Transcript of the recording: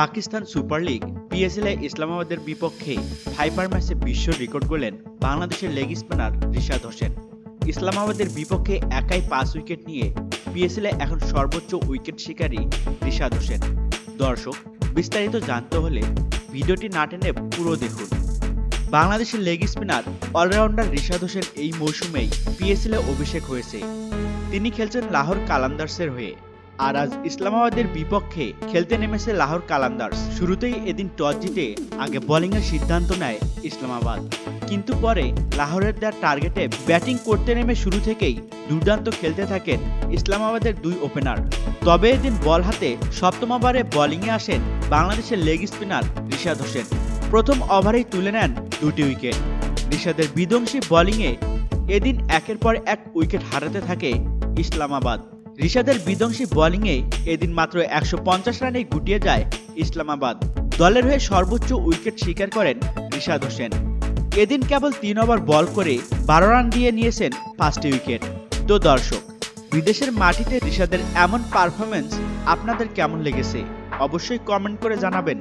Pakistan super league PSL ইসলামাবাদের বিপক্ষে ফাইবার ম্যাচে বিশ্ব রেকর্ড করলেন বাংলাদেশের লেগ স্পিনার রিশাদ হোসেন। ইসলামাবাদের বিপক্ষে একাই পাঁচ উইকেট নিয়ে পিএসএল এখন সর্বোচ্চ উইকেট শিকারী রিশাদ হোসেন। দর্শক, বিস্তারিত জানতে হলে ভিডিওটি না টেনে পুরো দেখুন। বাংলাদেশের leg spinner allrounder Rishad Hossain এই মৌসুমেই পিএসএল এ অভিষেক হয়েছে। তিনি খেলছেন লাহোর কালান্দার্সের হয়ে। আর আজ ইসলামাবাদের বিপক্ষে খেলতে নেমেছে লাহোর কালান্দার্স। শুরুতেই এদিন টস জিতে আগে বোলিংয়ের সিদ্ধান্ত নেয় ইসলামাবাদ। কিন্তু পরে লাহোরের দেওয়ার টার্গেটে ব্যাটিং করতে নেমে শুরু থেকেই দুর্দান্ত খেলতে থাকেন ইসলামাবাদের দুই ওপেনার। তবে এদিন বল হাতে সপ্তম ওভারে বোলিংয়ে আসেন বাংলাদেশের লেগ স্পিনার রিশাদ হোসেন। প্রথম ওভারেই তুলে নেন দুটি উইকেট। রিশাদের বিধ্বংসী বোলিংয়ে এদিন একের পর এক উইকেট হারাতে থাকে ইসলামাবাদ। রিশাদের বিধ্বংসী বোলিংয়ে এদিন মাত্র একশো পঞ্চাশ রানে গুটিয়ে যায় ইসলামাবাদ। দলের হয়ে সর্বোচ্চ উইকেট শিকার করেন রিশাদ হোসেন। এদিন কেবল তিন ওভার বল করে বারো রান দিয়ে নিয়েছেন পাঁচটি উইকেট। তো দর্শক, বিদেশের মাটিতে রিশাদের এমন পারফরমেন্স আপনাদের কেমন লেগেছে? অবশ্যই কমেন্ট করে জানাবেন।